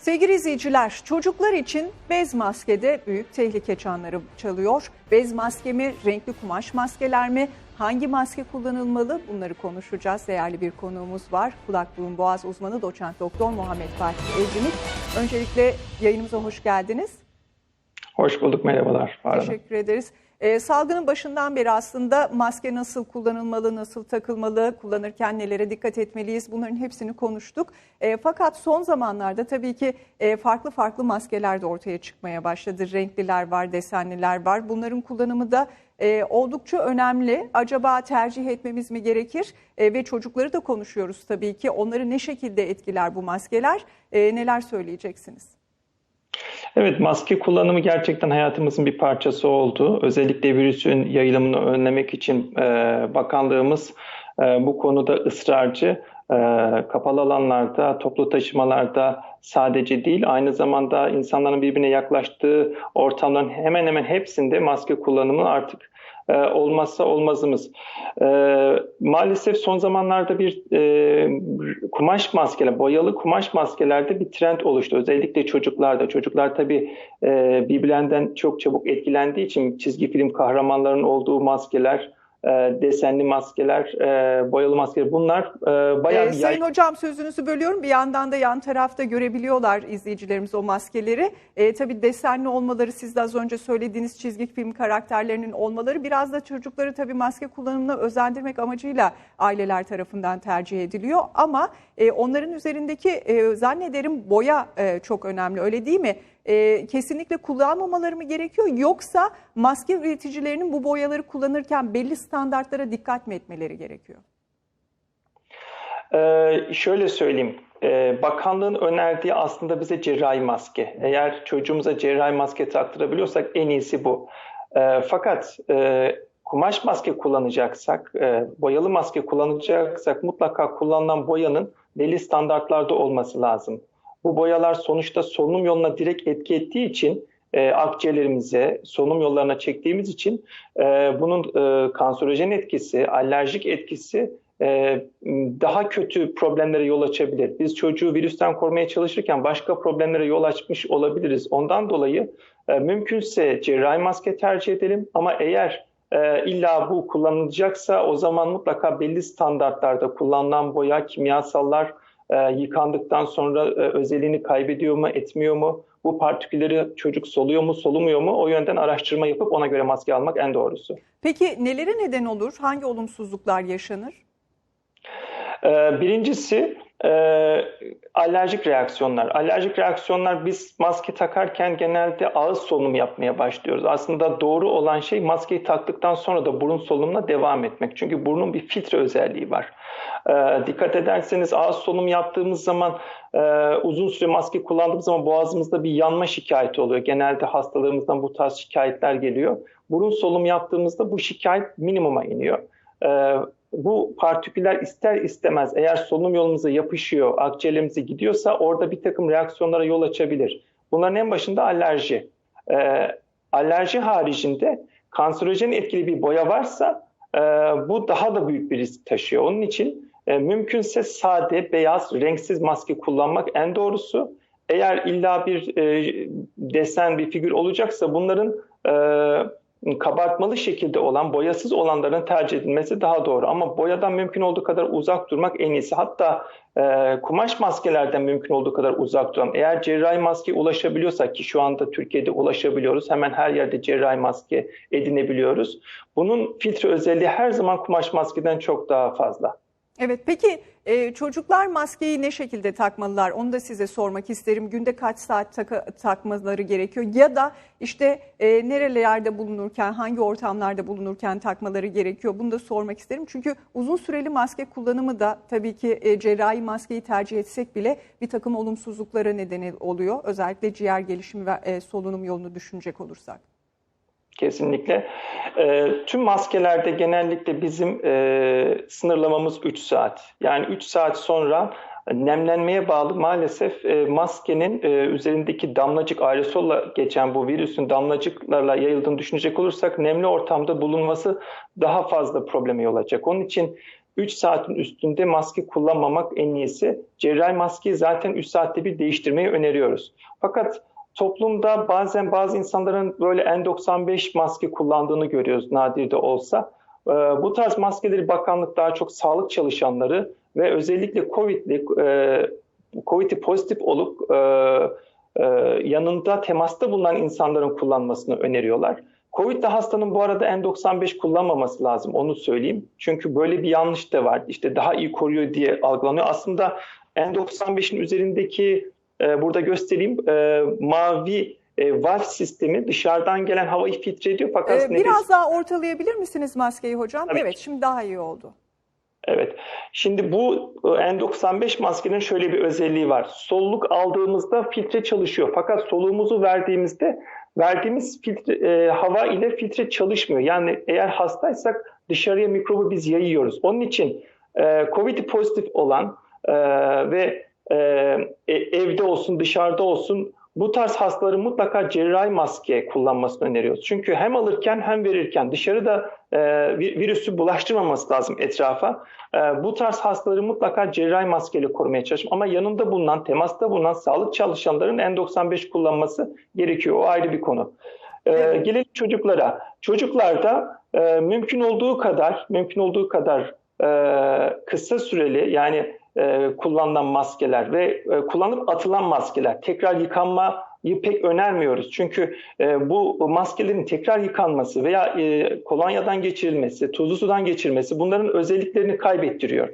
Sevgili izleyiciler, çocuklar için bez maskede büyük tehlike çanları çalıyor. Bez maske mi, renkli kumaş maskeler mi, hangi maske kullanılmalı bunları konuşacağız. Değerli bir konuğumuz var. Kulak burun boğaz uzmanı doçent doktor Muhammed Fatih Evcimik. Öncelikle yayınımıza hoş geldiniz. Hoş bulduk, merhabalar. Pardon. Teşekkür ederiz. Ee, salgının başından beri aslında maske nasıl kullanılmalı, nasıl takılmalı, kullanırken nelere dikkat etmeliyiz bunların hepsini konuştuk. E, fakat son zamanlarda tabii ki e, farklı farklı maskeler de ortaya çıkmaya başladı. Renkliler var, desenliler var. Bunların kullanımı da e, oldukça önemli. Acaba tercih etmemiz mi gerekir? E, ve çocukları da konuşuyoruz tabii ki. Onları ne şekilde etkiler bu maskeler? E, neler söyleyeceksiniz? Evet maske kullanımı gerçekten hayatımızın bir parçası oldu. Özellikle virüsün yayılımını önlemek için e, bakanlığımız e, bu konuda ısrarcı. E, kapalı alanlarda, toplu taşımalarda sadece değil aynı zamanda insanların birbirine yaklaştığı ortamların hemen hemen hepsinde maske kullanımı artık e, olmazsa olmazımız. E, maalesef son zamanlarda bir e, kumaş maskeler, boyalı kumaş maskelerde bir trend oluştu. Özellikle çocuklarda. Çocuklar tabii e, birbirlerinden çok çabuk etkilendiği için çizgi film kahramanlarının olduğu maskeler e, desenli maskeler, e, boyalı maskeler bunlar e, bayağı ee, Sayın Hocam sözünüzü bölüyorum. Bir yandan da yan tarafta görebiliyorlar izleyicilerimiz o maskeleri. E, tabii desenli olmaları siz de az önce söylediğiniz çizgi film karakterlerinin olmaları biraz da çocukları tabii maske kullanımına özendirmek amacıyla aileler tarafından tercih ediliyor. Ama e, onların üzerindeki e, zannederim boya e, çok önemli öyle değil mi? E, kesinlikle kullanmamaları mı gerekiyor yoksa maske üreticilerinin bu boyaları kullanırken belli standartlara dikkat mi etmeleri gerekiyor? Ee, şöyle söyleyeyim. Ee, bakanlığın önerdiği aslında bize cerrahi maske. Eğer çocuğumuza cerrahi maske taktırabiliyorsak en iyisi bu. Ee, fakat e, kumaş maske kullanacaksak, e, boyalı maske kullanacaksak mutlaka kullanılan boyanın belli standartlarda olması lazım. Bu boyalar sonuçta solunum yoluna direkt etki ettiği için e, akciğerlerimize, solunum yollarına çektiğimiz için e, bunun e, kanserojen etkisi, alerjik etkisi e, daha kötü problemlere yol açabilir. Biz çocuğu virüsten korumaya çalışırken başka problemlere yol açmış olabiliriz. Ondan dolayı e, mümkünse cerrahi maske tercih edelim ama eğer e, illa bu kullanılacaksa o zaman mutlaka belli standartlarda kullanılan boya, kimyasallar, e, yıkandıktan sonra e, özelliğini kaybediyor mu, etmiyor mu? Bu partikülleri çocuk soluyor mu, solumuyor mu? O yönden araştırma yapıp ona göre maske almak en doğrusu. Peki nelere neden olur? Hangi olumsuzluklar yaşanır? Ee, birincisi e, alerjik reaksiyonlar. Alerjik reaksiyonlar biz maske takarken genelde ağız solunumu yapmaya başlıyoruz. Aslında doğru olan şey maskeyi taktıktan sonra da burun solunumuna devam etmek. Çünkü burnun bir filtre özelliği var. E, dikkat ederseniz ağız solunum yaptığımız zaman e, uzun süre maske kullandığımız zaman boğazımızda bir yanma şikayeti oluyor. Genelde hastalığımızdan bu tarz şikayetler geliyor. Burun solunum yaptığımızda bu şikayet minimuma iniyor. E, bu partiküller ister istemez eğer solunum yolumuza yapışıyor, akciğerlerimize gidiyorsa orada bir takım reaksiyonlara yol açabilir. Bunların en başında alerji. E, alerji haricinde kanserojen etkili bir boya varsa e, bu daha da büyük bir risk taşıyor. Onun için e, mümkünse sade, beyaz, renksiz maske kullanmak en doğrusu. Eğer illa bir e, desen, bir figür olacaksa bunların e, kabartmalı şekilde olan, boyasız olanların tercih edilmesi daha doğru. Ama boyadan mümkün olduğu kadar uzak durmak en iyisi. Hatta e, kumaş maskelerden mümkün olduğu kadar uzak duralım. Eğer cerrahi maske ulaşabiliyorsak ki şu anda Türkiye'de ulaşabiliyoruz. Hemen her yerde cerrahi maske edinebiliyoruz. Bunun filtre özelliği her zaman kumaş maskeden çok daha fazla. Evet peki e, çocuklar maskeyi ne şekilde takmalılar onu da size sormak isterim. Günde kaç saat taka, takmaları gerekiyor ya da işte e, nerelerde bulunurken hangi ortamlarda bulunurken takmaları gerekiyor bunu da sormak isterim. Çünkü uzun süreli maske kullanımı da tabii ki e, cerrahi maskeyi tercih etsek bile bir takım olumsuzluklara nedeni oluyor. Özellikle ciğer gelişimi ve e, solunum yolunu düşünecek olursak. Kesinlikle. E, tüm maskelerde genellikle bizim e, sınırlamamız 3 saat. Yani 3 saat sonra nemlenmeye bağlı maalesef e, maskenin e, üzerindeki damlacık aerosolla geçen bu virüsün damlacıklarla yayıldığını düşünecek olursak nemli ortamda bulunması daha fazla probleme yol açacak. Onun için 3 saatin üstünde maske kullanmamak en iyisi. Cerrahi maskeyi zaten 3 saatte bir değiştirmeyi öneriyoruz. Fakat toplumda bazen bazı insanların böyle N95 maske kullandığını görüyoruz nadir de olsa. Ee, Bu tarz maskeleri bakanlık daha çok sağlık çalışanları ve özellikle COVID'li, e, COVID'i pozitif olup e, e, yanında temasta bulunan insanların kullanmasını öneriyorlar. Covid'de hastanın bu arada N95 kullanmaması lazım onu söyleyeyim. Çünkü böyle bir yanlış da var. İşte daha iyi koruyor diye algılanıyor. Aslında N95'in üzerindeki e, burada göstereyim e, mavi e, valve sistemi dışarıdan gelen havayı filtre ediyor fakat Ee, nefes biraz daha ortalayabilir misiniz maskeyi hocam? Tabii evet, şimdi daha iyi oldu. Evet. Şimdi bu e, N95 maskenin şöyle bir özelliği var. Soluk aldığımızda filtre çalışıyor. Fakat soluğumuzu verdiğimizde verdiğimiz filtre, e, hava ile filtre çalışmıyor. Yani eğer hastaysak dışarıya mikrobu biz yayıyoruz. Onun için e, COVID pozitif olan e, ve e, e, evde olsun dışarıda olsun bu tarz hastaların mutlaka cerrahi maske kullanmasını öneriyoruz. Çünkü hem alırken hem verirken dışarıda e, vi- virüsü bulaştırmaması lazım etrafa. E, bu tarz hastaları mutlaka cerrahi maskeyle korumaya çalışın. Ama yanında bulunan, temasta bulunan sağlık çalışanların N95 kullanması gerekiyor. O ayrı bir konu. E, Evet. Gelelim çocuklara. Çocuklarda e, mümkün olduğu kadar, mümkün olduğu kadar kısa süreli yani e, kullanılan maskeler ve e, kullanıp atılan maskeler tekrar yıkanmayı pek önermiyoruz. Çünkü e, bu maskelerin tekrar yıkanması veya e, kolonyadan geçirilmesi, tuzlu sudan geçirilmesi bunların özelliklerini kaybettiriyor.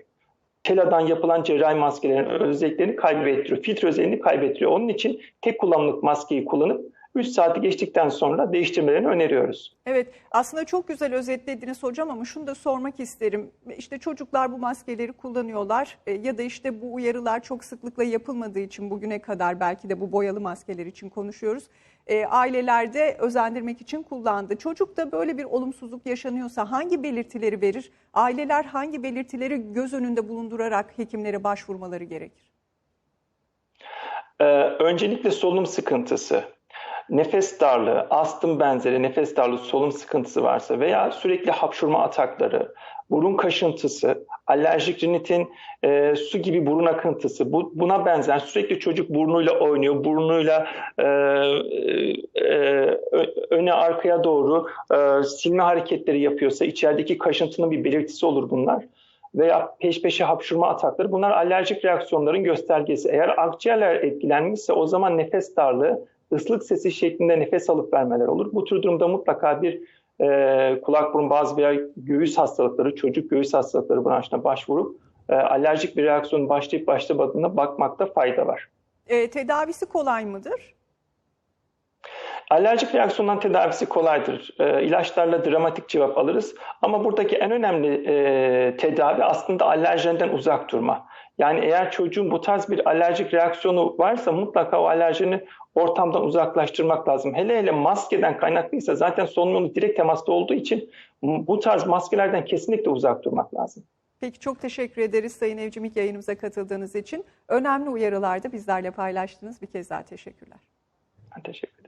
Teladan yapılan cerrahi maskelerin özelliklerini kaybettiriyor. Filtre özelliğini kaybettiriyor. Onun için tek kullanımlık maskeyi kullanıp 3 saati geçtikten sonra değiştirmelerini öneriyoruz. Evet, aslında çok güzel özetlediniz hocam ama şunu da sormak isterim. İşte çocuklar bu maskeleri kullanıyorlar e, ya da işte bu uyarılar çok sıklıkla yapılmadığı için bugüne kadar belki de bu boyalı maskeler için konuşuyoruz. E, ailelerde özendirmek için kullandı. Çocukta böyle bir olumsuzluk yaşanıyorsa hangi belirtileri verir? Aileler hangi belirtileri göz önünde bulundurarak hekimlere başvurmaları gerekir? Ee, öncelikle solunum sıkıntısı, nefes darlığı, astım benzeri nefes darlığı, solunum sıkıntısı varsa veya sürekli hapşurma atakları, burun kaşıntısı, alerjik rinitin e, su gibi burun akıntısı, bu, buna benzer sürekli çocuk burnuyla oynuyor, burnuyla e, e, ö- öne arkaya doğru e, silme hareketleri yapıyorsa içerideki kaşıntının bir belirtisi olur bunlar veya peş peşe hapşurma atakları bunlar alerjik reaksiyonların göstergesi. Eğer akciğerler etkilenmişse o zaman nefes darlığı, ıslık sesi şeklinde nefes alıp vermeler olur. Bu tür durumda mutlaka bir e, kulak burun bazı veya göğüs hastalıkları, çocuk göğüs hastalıkları branşına başvurup e, alerjik bir reaksiyon başlayıp başlamadığına bakmakta fayda var. E, tedavisi kolay mıdır? Alerjik reaksiyondan tedavisi kolaydır. E, ilaçlarla dramatik cevap alırız. Ama buradaki en önemli e, tedavi aslında alerjenden uzak durma. Yani eğer çocuğun bu tarz bir alerjik reaksiyonu varsa mutlaka o alerjini ortamdan uzaklaştırmak lazım. Hele hele maskeden kaynaklıysa zaten solunum direkt temasta olduğu için bu tarz maskelerden kesinlikle uzak durmak lazım. Peki çok teşekkür ederiz Sayın Evcimik yayınımıza katıldığınız için. Önemli uyarılar da bizlerle paylaştınız. Bir kez daha teşekkürler. Ben teşekkür